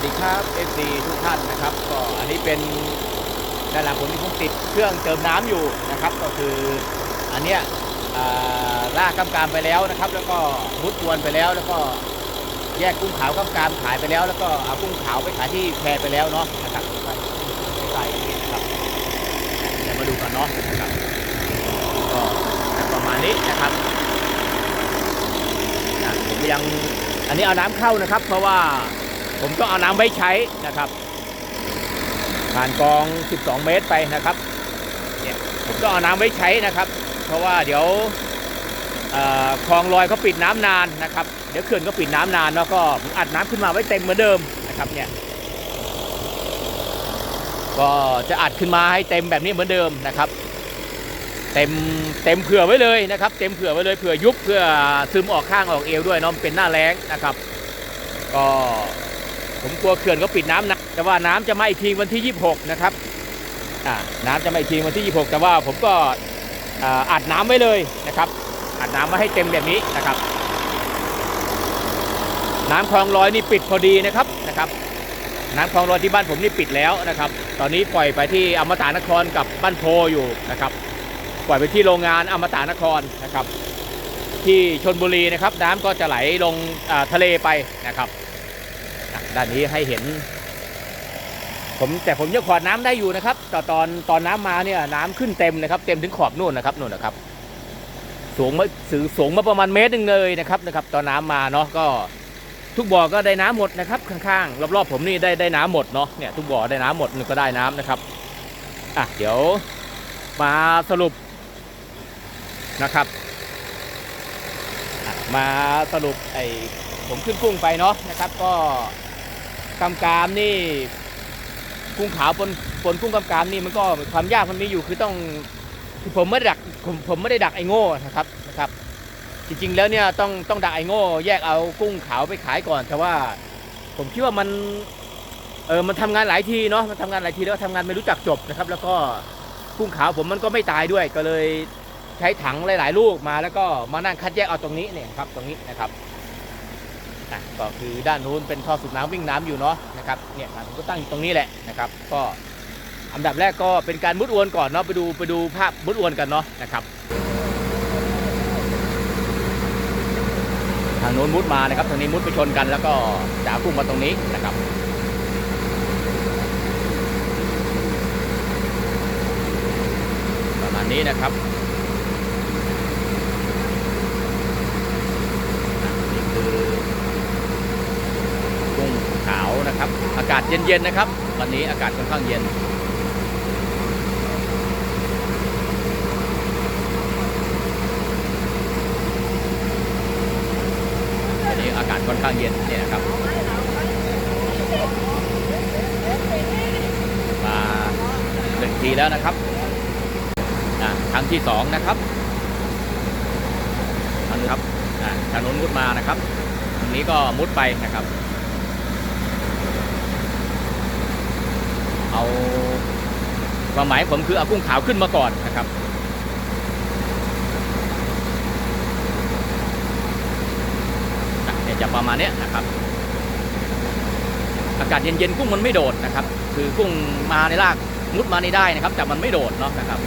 วัสดีครับ FC ทุกท่านนะครับ ก็อันนี้เป็นด้านหลังผมที่ผมติดเครื่องเติมน้ำอยู่นะครับ ก็คืออันเนี้ยอ่าลากกำกามไปแล้วนะครับ แล้วก็มุดอวนไปแล้ว แล้วก็แยกกุ้งขาวกำกามขายไปแล้ว แล้วก็เอากุ้งขาวไปขายที่แพรไปแล้วเนาะนะครับใส่นะครับเดี๋ยวมาดูกันเนาะนะครับก็ประมาณนี้นะครับอะผมยังอันนี้เอาน้ำเข้านะครับ เพราะว่า ผมต้องเอาน้ำไว้ใช้นะครับ ผ่านกอง 12 เมตรไปนะครับเนี่ยผมต้องเอาน้ำไว้ใช้นะครับ เพราะว่าเดี๋ยวคลองลอยเขาปิดน้ำนานนะครับ เดี๋ยวเขื่อนก็ปิดน้ำนานแล้วก็ผมอัดน้ำขึ้นมาไว้เต็มเหมือนเดิมนะครับเนี่ยก็จะอัดขึ้นมาให้เต็มแบบนี้เหมือนเดิมนะครับ เต็มเต็มเผื่อไว้เลยนะครับ เต็มเผื่อไว้เลยเผื่อยุบเพื่อซึมออกข้างออกเอวด้วยเนาะเป็นหน้าแล้งนะครับ ก็ ผมกลัวเขื่อนก็ปิดน้ำนะแต่ว่าน้ำจะมาอีกทีวันที่ 26 นะครับอ่าน้ำจะมาอีกทีวันที่ 26 แต่ว่าผมก็อ่าอัดน้ำไว้เลยนะครับอัดน้ำมาให้เต็มแบบนี้นะครับ น้ำคลองลอยนี่ปิดพอดีนะครับนะครับน้ำคลองลอยที่บ้านผมนี่ปิดแล้วนะครับ ตอนนี้ปล่อยไปที่อมตะนครกับบ้านโพอยู่นะครับ ปล่อยไปที่โรงงานอมตะนครนะครับ ที่ชนบุรีนะครับ น้ำก็จะไหลลงทะเลไปนะครับ ด้านนี้ให้เห็น ผมแต่ผมยังขอดน้ำได้อยู่นะครับแต่ตอนตอนน้ำมาเนี่ยน้ำขึ้นเต็มนะครับ เต็มถึงขอบนู่นนะครับนู่นนะครับ สูงมาสูงสูงมาประมาณเมตรหนึ่งเลยนะครับนะครับ ตอนน้ำมาเนาะก็ ทุกบ่อก็ได้น้ำหมดนะครับ ข้างๆรอบๆผมนี่ได้ได้น้ำหมดเนาะเนี่ยทุกบ่อได้น้ำหมดก็ได้น้ำนะครับอะเดี๋ยวมาสรุปนะครับ มาสรุปไอ้ผมขึ้นกุ้งไปเนาะนะครับก็ กำกามนี่กุ้งขาวปนปนกุ้งกำกามนี่มันก็ความยากมันมีอยู่คือต้องผมไม่ได้ดักผมผมไม่ได้ดักไอ้โง่นะครับนะครับ จริง ๆ แล้วเนี่ยต้องต้องดักไอ้โง่ แยกเอากุ้งขาวไปขายก่อน แต่ว่าผมคิดว่ามันเออมันทำงานหลายทีเนาะมันทำงานหลายทีแล้วก็ทำงานไม่รู้จักจบนะครับ แล้วก็กุ้งขาวผมมันก็ไม่ตายด้วยก็เลยใช้ถังหลาย ๆ ลูกมาแล้วก็มานั่งคัดแยกเอาตรงนี้เนี่ยครับตรงนี้นะครับ่ะก็คือด้านนู้นเป็นท่อสูบน้ำวิ่งน้ำอยู่เนาะนะครับเนี่ยผมก็ตั้งอยู่ตรงนี้แหละนะครับก็อันดับแรกก็เป็นการมุดอวนก่อนเนาะไปดูไปดูภาพมุดอวนกันเนาะนะครับทางโน้นมุดมานะครับทางนี้มุดไปชนกันแล้วก็จ่ากุ้งมาตรงนี้นะครับประมาณนี้นะครับ นี่คือกุ้งขาวนะครับ อากาศเย็นๆนะครับ วันนี้อากาศค่อนข้างเย็น วันนี้อากาศค่อนข้างเย็นเนี่ยนะครับ มาหนึ่งทีแล้วนะครับอะครั้งที่สองนะครับอันครับอะทางโน้นมุดมานะครับทางนี้ก็มุดไปนะครับ เอาความหมายผมคือเอากุ้งขาวขึ้นมาก่อนนะครับจะประมาณนี้นะครับ อากาศเย็นๆกุ้งมันไม่โดดนะครับ คือกุ้งมาในรากมุดมาในได้นะครับ แต่มันไม่โดดเนาะนะครับ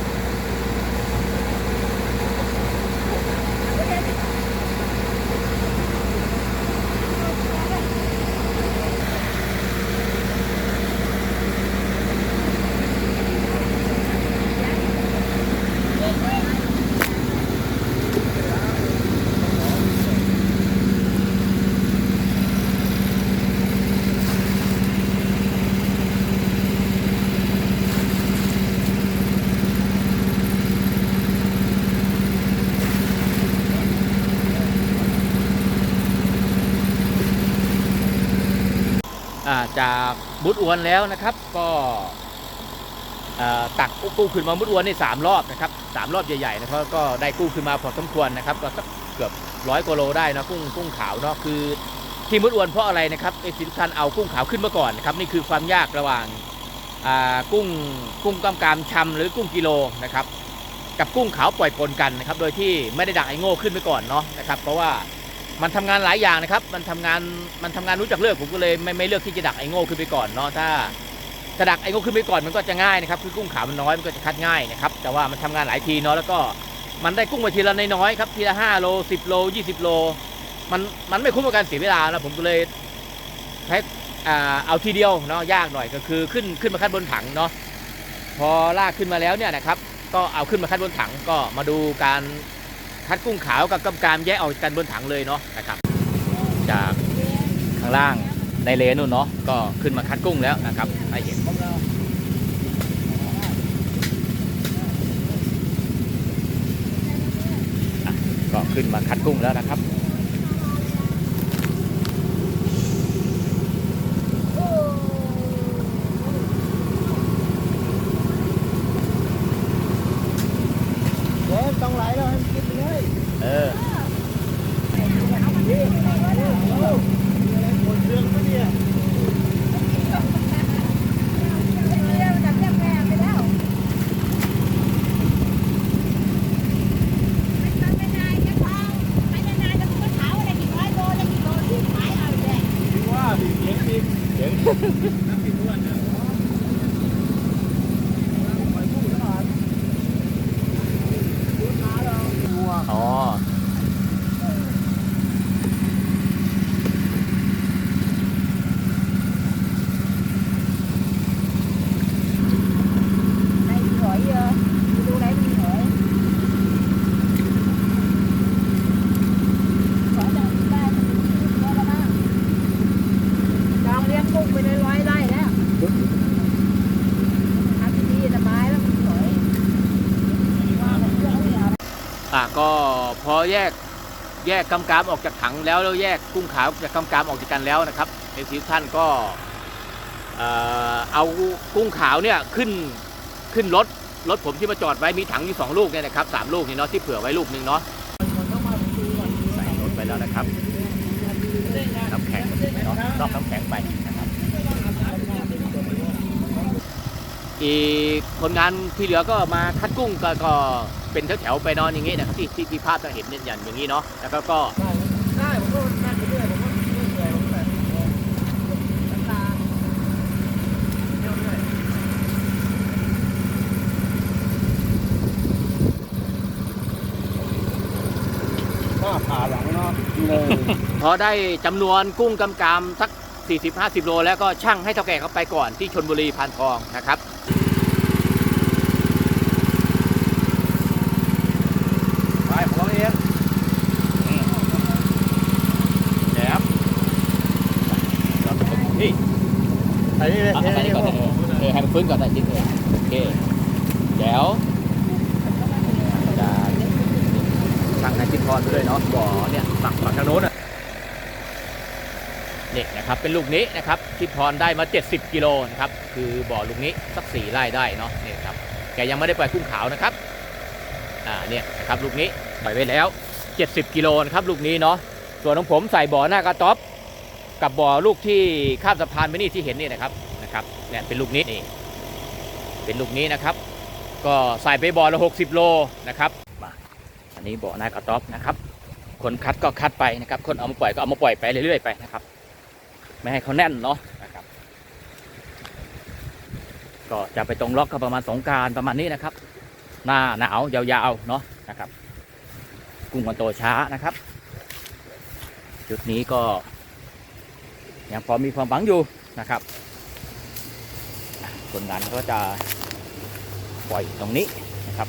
จากมุดอวนแล้วนะครับ ก็ตักกู้ขึ้นมามุดอวนนี่สามรอบนะครับสามรอบใหญ่ๆนะครับก็ได้กู้ขึ้นมาพอสมควรนะครับก็สักเกือบร้อยกิโลได้นะกุ้งกุ้งขาวเนาะคือที่มุดอวนเพราะอะไรนะครับเอซิทุกท่านเอากุ้งขาวขึ้นมาก่อนนะครับนี่คือความยากระหว่างกุ้งกุ้งกำกามชำหรือกุ้งกิโลนะครับกับกุ้งขาวปล่อยปนกันนะครับโดยที่ไม่ได้ดักไอ้โง่ขึ้นไปก่อนเนาะนะครับเพราะว่า มันทำงานหลายอย่างนะครับ มันทำงานมันทำงานรู้จักเลือกผมก็เลยไม่ไม่เลือกที่จะดักไอ้โง่ขึ้นไปก่อนเนาะถ้าถ้าดักไอ้โง่ขึ้นไปก่อนมันก็จะง่ายนะครับคือกุ้งขามันน้อยมันก็จะคัดง่ายนะครับแต่ว่ามันทำงานหลายทีเนาะแล้วก็มันได้กุ้งมาทีละน้อยๆครับทีละ5โล10โล20 โล มันมันไม่คุ้มกับการเสียเวลาแล้วผมก็เลยใช้อ่าเอาทีเดียวเนาะยากหน่อยก็คือขึ้นขึ้นมาคัดบนถังเนาะพอลากขึ้นมาแล้วเนี่ยนะครับ ก็เอาขึ้นมาคัดบนถังก็มาดูการ คัดกุ้งขาวกับกำการแยกออกกันบนถังเลยเนาะนะครับ จากข้างล่างในเลนนู่นเนาะก็ขึ้นมาคัดกุ้งแล้วนะครับให้เห็นก็ขึ้นมาคัดกุ้งแล้วนะครับ 21. พอแยกแยกกำกามออกจากถังแล้วแล้วแยกกุ้งขาวจากกำกามออกจากกันแล้วนะครับเอฟซีท่านก็เอากุ้งขาวเนี่ยขึ้นขึ้นรถรถผมที่มาจอดไว้มีถังอยู่สองลูกเนี่ยนะครับสามลูกนี่เนาะที่เผื่อไว้ลูกหนึ่งเนาะใส่รถไปแล้วนะครับน้ำแข็งเนาะรอบน้ำแข็งไปนะครับอีกคนงานที่เหลือก็มาคัดกุ้งก็ เป็นแถวๆไปเนอนอย่างงี้นะครับที่ที่ที่ภาพจะเห็นเนี่ยอย่างอย่างนี้เนาะแล้วก็ก็ได้ผมก็นั่งไปเรื่อยผมก็เรื่อยผมแบบน้ำตาเที่ยวเรื่อยหน้าผ่าหลังเนาะเลยพอได้จำนวนกุ้งกำกามสัก 40-50 โล แล้วก็ช่างให้เท่าแก่เขาไปก่อนที่ชนบุรีพานทองนะครับ ไปผมเอาเอง แหนมนี่ ใส่นี่ เอาใส่นี่ก่อนเลยเออให้มันฟื้นก่อนได้จริงเลยโอเคเดี๋ยวจะช่างให้ทิศทอนไปด้วยเนาะบ่อเนี่ยฝั่งฝั่งทางโน้นน่ะนี่นะครับเป็นลูกนี้นะครับทิศทอนได้มา 70 กิโลนะครับคือบ่อลูกนี้สักสี่ไร่ได้เนาะนี่ครับแกยังไม่ได้ปล่อยกุ้งขาวนะครับอ่าเนี่ยนะครับลูกนี้ปล่อยไว้แล้ว 70 กิโลนะครับลูกนี้เนาะส่วนของผมใส่บ่อหน้ากระต๊อบกับบ่อลูกที่ข้ามสะพานไปนี่ที่เห็นนี่นะครับ เนี่ยเป็นลูกนี้นี่เป็นลูกนี้นะครับ ก็ใส่ไปบ่อละ 60 โลนะครับอันนี้บ่อหน้ากระต๊อบนะครับ คนคัดก็คัดไปนะครับ คนเอามาปล่อยก็เอามาปล่อยไปเรื่อยๆไปนะครับ ไม่ให้เขาแน่นเนาะนะครับ ก็จะไปตรงล็อกก็ประมาณสงการประมาณนี้นะครับ หน้าหนาวยาวๆเนาะนะครับ กุ้งมันโตช้านะครับ จุดนี้ก็ยังพอมีความหวังอยู่นะครับ คนงานก็จะปล่อยตรงนี้นะครับ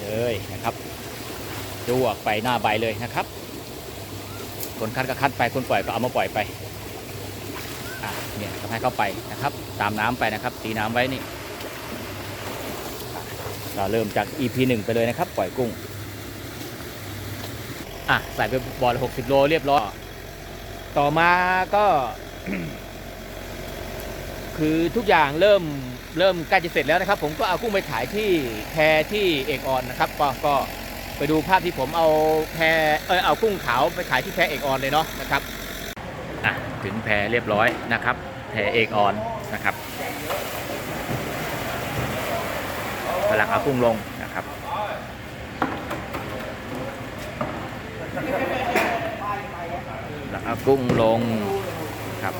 เลยนะครับจวกไปหน้าใบเลยนะครับ คนคัดก็คัดไปคนปล่อยก็เอามาปล่อยไปอะเนี่ยก็ให้เข้าไปนะครับ ตามน้ำไปนะครับ ตีน้ำไว้นี่เราเริ่มจาก EP 1 ไปเลยนะครับ ปล่อยกุ้ง อะใส่ไปบอล60โลเรียบร้อย ต่อมาก็ คือทุกอย่างเริ่มเริ่มใกล้จะเสร็จแล้วนะครับ ผมก็เอากุ้งไปขายที่แพที่เอกออนนะครับ ก็ก็ไปดูภาพที่ผมเอาแพเออเอากุ้งขาวไปขายที่แพเอกออนเลยเนาะนะครับอะถึงแพเรียบร้อยนะครับ แพเอกออนนะครับกำลังเอากุ้งลงนะครับกำลัง เอากุ้งลงครับ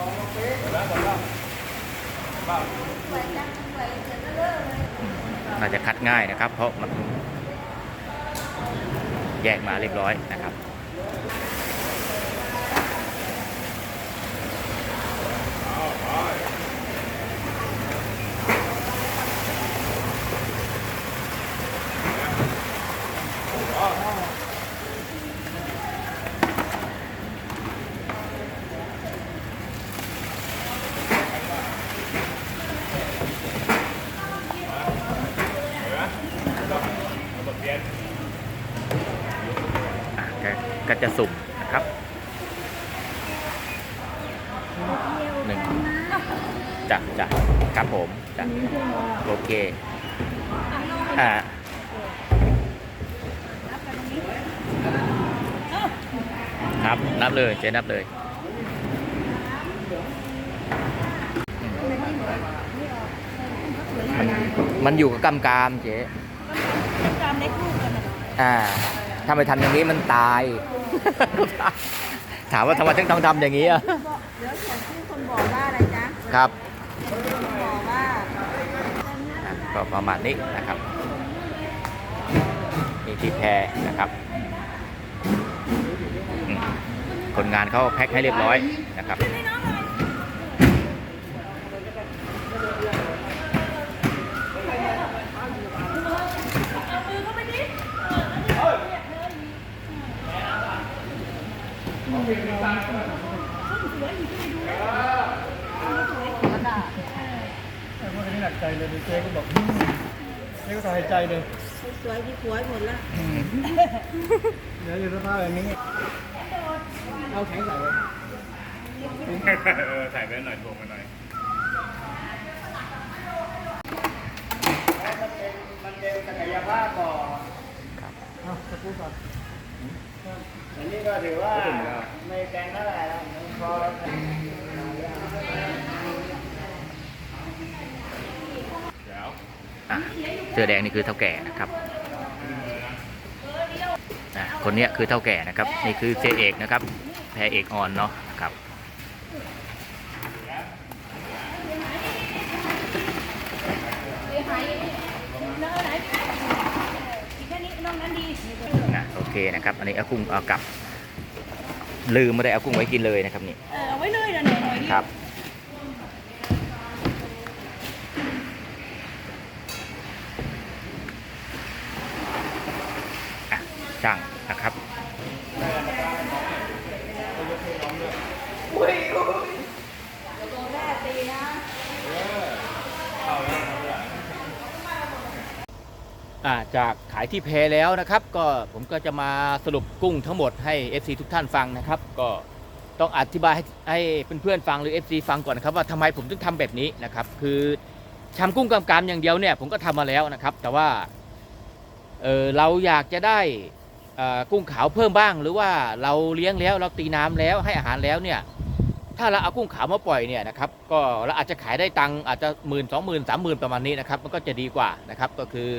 น่าจะคัดง่ายนะครับ เพราะมันแยกมาเรียบร้อยนะครับ อะ ก็ก็จะสุ่มนะครับหนึ่งจ้ะจ้ะครับผมจ้ะโอเคอ่านับนับเลยเจ๊นับเลยมันมันอยู่กับกำกามเจ๊ตามเล็กลูกกันนะอ่า ถ้าไม่ทำอย่างนี้มันตาย ถามว่าทำไมถึงต้องทำอย่างนี้อะเดี๋ยวของที่คนบอกว่าอะไรจ๊ะครับคนบอกว่าอะก็ประมาณนี้นะครับนี่ที่แพรนะครับอืมคนงานเขาแพ็คให้เรียบร้อยนะครับ แต่พวกนี้หนักใจเลยเจ๊ก็บอกอืมเจ๊ก็สายใจเลยสวยที่สวยหมดแล้วเดี๋ยวอยู่สภาพแบบนี้เอาแข็งใส่เลยเออใส่ไปหน่อยรวมกันหน่อย มันเป็นศักยภาพก่อนเอาจะพูดก่อน อันนี้ก็ถือว่าไม่แกงเท่าไหร่แล้วพอเดี๋ยวเสื้อแดงนี่คือเท่าแก่นะครับคนเนี้ยคือเท่าแก่นะครับ นี่คือเจเอกนะครับ แพรเอกออนเนาะนะครับ นะโอเคนะครับ อันนี้เอากุ้งเอากลับ ลืมไม่ได้เอากุ้งไว้กินเลยนะครับนี่เออเอาไว้เลยนะเนี่ยหน่อยครับอะช่างนะครับ อ่า จากขายที่แพแล้วนะครับ ก็ผมก็จะมาสรุปกุ้งทั้งหมดให้ FC ทุกท่านฟังนะครับ ก็ต้องอธิบายให้ให้เพื่อนๆฟังหรือ FC ฟังก่อนนะครับว่าทำไมผมถึงทำแบบนี้นะครับ คือทำกุ้งกำกามอย่างเดียวเนี่ยผมก็ทำมาแล้วนะครับ แต่ว่าเเราอยากจะได้กุ้งขาวเพิ่มบ้าง หรือว่าเราเลี้ยงแล้วเราตีน้ำแล้วให้อาหารแล้วเนี่ยถ้าเราเอากุ้งขาวมาปล่อยเนี่ยนะครับก็เราอาจจะขายได้ตังอาจจะหมื่นสองหมื่นสามหมื่นประมาณนี้นะครับมันก็จะดีกว่านะครับก็คือ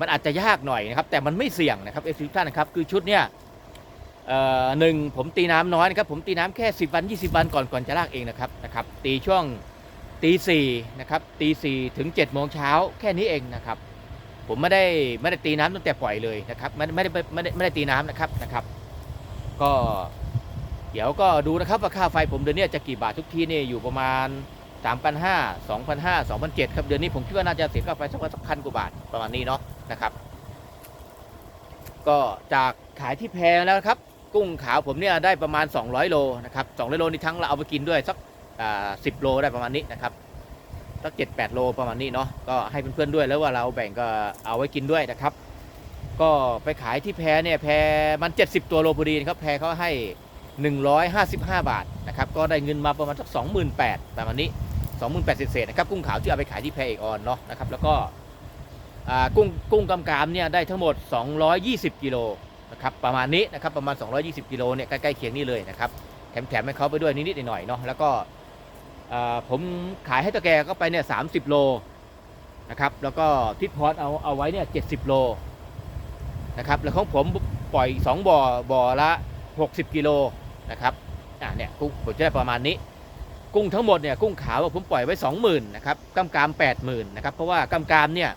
มันอาจจะยากหน่อยนะครับ แต่มันไม่เสี่ยงนะครับเอฟซีท่านนะครับ คือชุดเนี่ยหนึ่งผมตีน้ำน้อยนะครับ ผมตีน้ำแค่ 10 วัน 20 วันก่อนก่อนจะลากเองนะครับนะครับ ตีช่วงตีสี่นะครับตีสี่ถึง7จ็ดโมงเช้าแค่นี้เองนะครับ ผมไม่ได้ไม่ได้ตีน้ำตั้งแต่ปล่อยเลยนะครับไม่ไม่ได้ไม่ได้ไม่ได้ตีน้ำนะครับนะครับ ก็เดี๋ยวก็ดูนะครับว่าค่าไฟผมเดือนนี้จะกี่บาททุกที่นี่อยู่ประมาณ 3,500 2,500 2,700ครับเดือนนี้ผมคิดว่าน่าจะเสียค่าไฟสักสักพันกว่าบาทประมาณนี้เนาะนะครับ ก็จากขายที่แพงแล้วครับ กุ้งขาวผมเนี่ยได้ประมาณ 200 โลนะครับ200โลนี่ทั้งเราเอาไปกินด้วยสักอ่า10โลได้ประมาณนี้นะครับสัก7 8โลประมาณนี้เนาะก็ให้เพื่อนๆด้วยแล้วว่าเราแบ่งก็เอาไว้กินด้วยนะครับ ก็ไปขายที่แพเนี่ยแพมัน 70 ตัวโลพอดีนะครับแพเขาให้ 155 บาทนะครับก็ได้เงินมาประมาณสัก28,000ประมาณนี้ 28,000เศษนะครับกุ้งขาวที่เอาไปขายที่แพเอกออนเนาะนะครับแล้วก็กุ้งกุ้งกำกามเนี่ยได้ทั้งหมด 220 กิโลนะครับประมาณนี้นะครับประมาณ 220 กิโลเนี่ยใกล้ๆเคียงนี่เลยนะครับแถมๆให้เขาไปด้วยนิดๆหน่อยๆเนาะแล้วก็ผมขายให้ตะแกก็ไปเนี่ย 30 โลนะครับแล้วก็ทิศพอรเอาเอาไว้เนี่ย 70 โลนะครับแล้วของผมปล่อย 2บ่อบ่อละ 60 กิโลนะครับอ่าเนี่ยกุ้งผมจะได้ประมาณนี้ กุ้งทั้งหมดเนี่ยกุ้งขาวผมปล่อยไว้ 20,000นะครับกำกาม80,000นะครับเพราะว่ากำกามเนี่ย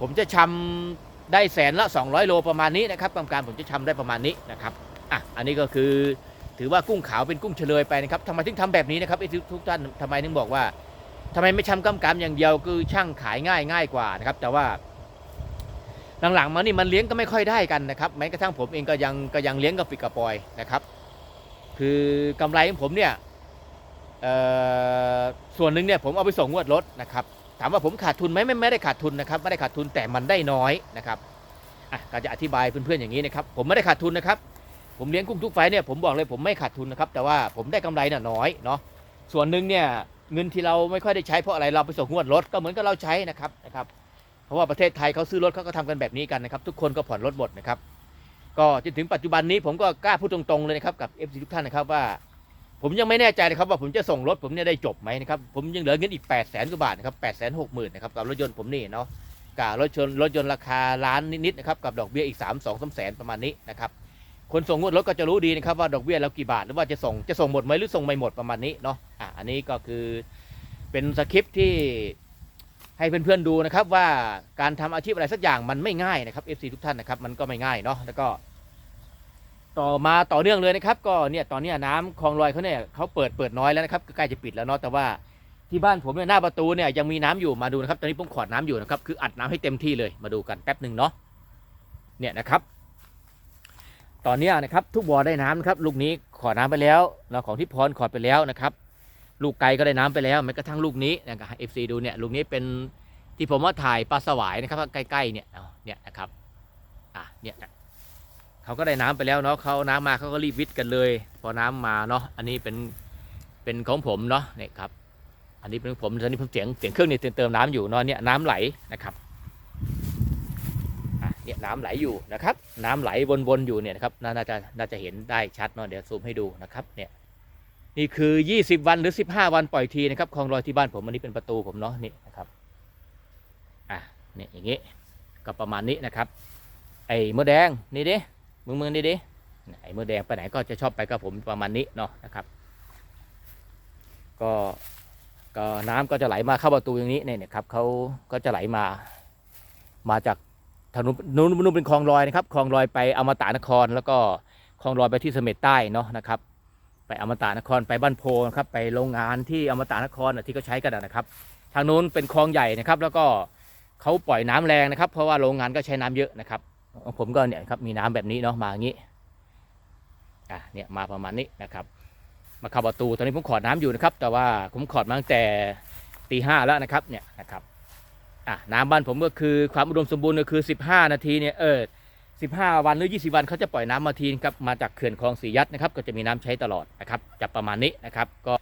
ผมจะชำได้แสนละ 200 โลประมาณนี้นะครับกำกามผมจะชำได้ประมาณนี้นะครับอะอันนี้ก็คือถือว่ากุ้งขาวเป็นกุ้งเฉลยไปนะครับทำไมถึงทำแบบนี้นะครับไอ้ทุกท่านทำไมถึงบอกว่าทำไมไม่ชำกำกามอย่างเดียวคือช่างขายง่ายง่ายกว่านะครับแต่ว่าหลังๆมานี่มันเลี้ยงก็ไม่ค่อยได้กันนะครับแม้กระทั่งผมเองก็ยังก็ยังเลี้ยงกับปิกกระปอยนะครับ คือกำไรของผมเนี่ย ส่วนหนึ่งเนี่ยผมเอาไปส่งงวดรถนะครับถามว่าผมขาดทุนไหมไม่ไม่ได้ขาดทุนนะครับไม่ได้ขาดทุนแต่มันได้น้อยนะครับอะก็จะอธิบายเพื่อนๆอย่างนี้นะครับผมไม่ได้ขาดทุนนะครับ ผมเลี้ยงกุ้งทุกไฟเนี่ยผมบอกเลยผมไม่ขาดทุนนะครับแต่ว่าผมได้กำไรน่ะน้อยเนาะส่วนหนึ่งเนี่ยเงินที่เราไม่ค่อยได้ใช้เพราะอะไรเราไปส่งงวดรถก็เหมือนกับเราใช้นะครับนะครับเพราะว่าประเทศไทยเขาซื้อรถเขาก็ทำกันแบบนี้กันนะครับทุกคนก็ผ่อนรถหมดนะครับก็จนถึงปัจจุบันนี้ผมก็กล้าพูดตรงๆเลยนะครับกับ FC ทุกท่านนะครับว่า ผมยังไม่แน่ใจนะครับว่าผมจะส่งรถผมเนี่ยได้จบไหมนะครับผมยังเหลือเงินอีก8 0 0แสนกว่าบาทนะครับ8 6 0 0 0 0นนะครับกับรถยนต์ผมนี่เนาะกับรถยนต์รถยนต์ราคาล้านนิดๆนะครับกับดอกเบี้ยอีก3 2 3แสนประมาณนี้นะครับคนส่งงวดรถก็จะรู้ดีนะครับว่าดอกเบี้ยเรากี่บาทหรือว่าจะส่งจะส่งหมดไหมหรือส่งไม่หมดประมาณนี้เนาะอะอันนี้ก็คือเป็นสคริปที่ให้เพื่อนๆดูนะครับว่าการทำอาชีพอะไรสักอย่างมันไม่ง่ายนะครับ FC ทุกท่านนะครับมันก็ไม่ง่ายเนาะแล้วก็ ต่อมาต่อเนื่องเลยนะครับ ก็เนี่ยตอนนี้น้ำคลองลอยเขาเนี่ยเขาเปิดเปิดน้อยแล้วนะครับใกล้จะปิดแล้วเนาะแต่ว่าที่บ้านผมเนี่ยหน้าประตูเนี่ยยังมีน้ำอยู่มาดูนะครับ ตอนนี้ผมขอดน้ำอยู่นะครับคืออัดน้ำให้เต็มที่เลยมาดูกันแป๊บหนึ่งเนาะเนี่ยนะครับ ตอนนี้นะครับทุกบ่อได้น้ำนะครับลูกนี้ขอน้ำไปแล้วเราของที่พรขอดไปแล้วนะครับ ลูกไก่ก็ได้น้ำไปแล้วแม้กระทั่งลูกนี้นะครับเอฟซีดูเนี่ยลูกนี้เป็นที่ผมว่าถ่ายปลาสวายนะครับใกล้ๆเนี่ยเนี่ยนะครับอะเนี่ย เขาก็ได้น้ำไปแล้วเนาะเขาน้ำมาเขาก็รีบวิทย์กันเลย พอน้ำมาเนาะอันนี้เป็นเป็นของผมเนาะเนี่ยครับ อันนี้เป็นของผมตอนนี้ผมเสียงเสียงเครื่องนี่เติมน้ำอยู่เนาะเนี่ยน้ำไหลนะครับอะเนี่ยน้ำไหลอยู่นะครับ น้ำไหลวนๆอยู่เนี่ยนะครับน่าน่าจะน่าจะเห็นได้ชัดเนาะเดี๋ยวซูมให้ดูนะครับเนี่ยนี่คือ 20 วันหรือ 15 วันปล่อยทีนะครับคลองลอยที่บ้านผมอันนี้เป็นประตูผมเนาะนี่นะครับอะเนี่ยอย่างงี้ก็ประมาณนี้นะครับ ไอ้มดแดงนี่ดิ มึงมึงนี่ดิไอ้มดแดงไปไหนก็จะชอบไปกับผมประมาณนี้เนาะนะครับ ก็ก็น้ำก็จะไหลมาเข้าประตูอย่างนี้เนี่ยนะครับเขาก็จะไหลมามาจากถนนนู้นนู้นเป็นคลองลอยนะครับคลองลอยไปอมตะนคร แล้วก็คลองลอยไปที่เสม็ดใต้เนาะนะครับ ไปอมตะนครไปบ้านโพนะครับไปโรงงานที่อมตะนครที่เขาใช้กันนะนครับ ทางนู้นเป็นคลองใหญ่นะครับ แล้วก็เขาปล่อยน้ำแรงนะครับ เพราะว่าโรงงานก็ใช้น้ำเยอะนะครับ ผมก็เนี่ยครับมีน้ำแบบนี้เนาะมาอย่างนี้อะเนี่ยมาประมาณนี้นะครับ มาเข้าประตูตอนนี้ผมขอดน้ำอยู่นะครับ แต่ว่าผมขอดมาตั้งแต่ตีห้าแล้วนะครับเนี่ยนะครับอะน้ำบ้านผมก็คือความอุดมสมบูรณ์ก็คือ 15 นาทีเนี่ยเออ15 วันหรือ 20 วันเขาจะปล่อยน้ำมาทีนะครับมาจากเขื่อนคลองสียัดนะครับ ก็จะมีน้ำใช้ตลอดนะครับจะประมาณนี้นะครับก็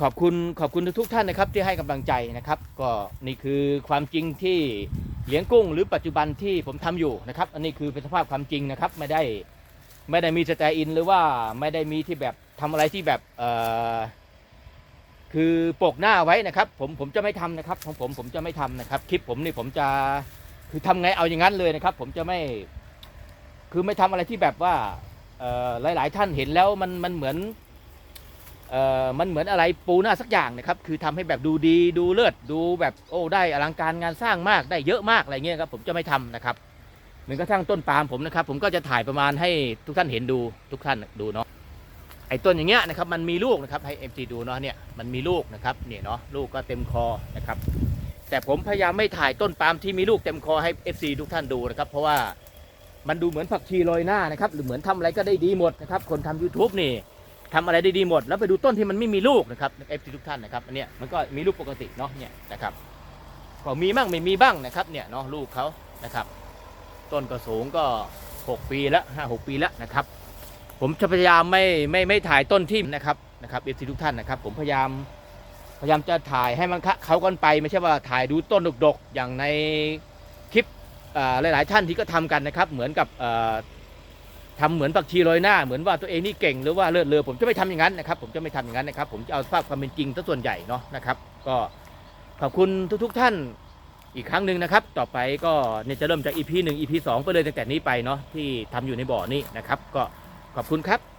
ขอบคุณขอบคุณทุกท่านนะครับที่ให้กำลังใจนะครับ ก็นี่คือความจริงที่ เลี้ยงกุ้งหรือปัจจุบันที่ผมทำอยู่นะครับ อันนี้คือเป็นสภาพความจริงนะครับ ไม่ได้ไม่ได้มีสแตอิน หรือว่าไม่ได้มีที่แบบทำอะไรที่แบบเอ่อคือปกหน้าไว้นะครับ ผมผมจะไม่ทำนะครับ ของผมผมจะไม่ทำนะครับ คลิปผมนี่ผมจะคือทำไงเอาอย่างนั้นเลยนะครับ ผมจะไม่ คือไม่ทำอะไรที่แบบว่าเออหลายๆท่านเห็นแล้วมันมันเหมือน มันเหมือนอะไรปูหน้าสักอย่างนะครับคือทำให้แบบดูดีดูเลิศดูแบบโอ้ได้อลังการงานสร้างมากได้เยอะมากอะไรเงี้ยครับผมจะไม่ทำนะครับเหมือนกระทั่งต้นปาล์มผมนะครับ ผมก็จะถ่ายประมาณให้ทุกท่านเห็นดูทุกท่านดูเนาะไอ้ต้นอย่างเงี้ยนะครับมันมีลูกนะครับให้เอ็มซีดูเนาะเนี่ยมันมีลูกนะครับเนี่ยเนาะลูกก็เต็มคอนะครับแต่ผมพยายามไม่ถ่ายต้นปาล์มที่มีลูกเต็มคอให้ FC ทุกท่านดูนะครับ เพราะว่ามันดูเหมือนผักชีโรยหน้านะครับหรือเหมือนทำอะไรก็ได้ดีหมดนะครับคนทำ YouTube นี่ ทำอะไรได้ดีหมด แล้วไปดูต้นที่มันไม่มีลูกนะครับเอฟซีทุกท่านนะครับอันเนี้ยมันก็มีลูกปกติเนาะเนี่ยนะครับก็มีบ้างไม่มีบ้างนะครับเนี่ยเนาะลูกเขานะครับต้นก็สูงก็ 6 ปีล้วห้าหกปีล้วนะครับ ผมจะพยายามไม่ไม่ไม่ถ่ายต้นที่นะครับนะครับเอฟซีทุกท่านนะครับ ผมพยายามพยายามจะถ่ายให้มันคะเขากันไป ไม่ใช่ว่าถ่ายดูต้นดกๆอย่างในคลิปอ่อหลายๆท่านที่ก็ทำกันนะครับ เหมือนกับ ทำเหมือนปักชีลอยหน้าเหมือนว่าตัวเองนี่เก่งหรือว่าเลิศเลอผมจะไม่ทำอย่างนั้นนะครับ ผมจะไม่ทำอย่างนั้นนะครับ ผมจะเอาภาพความเป็นจริงซะส่วนใหญ่เนาะนะครับ ก็ขอบคุณทุก ๆ ท่านอีกครั้งหนึ่งนะครับ ต่อไปก็เนี่ยจะเริ่มจาก EP 1 EP 2 ไปเลยตั้งแต่นี้ไปเนาะที่ทำอยู่ในบ่อนี้นะครับ ก็ขอบคุณครับ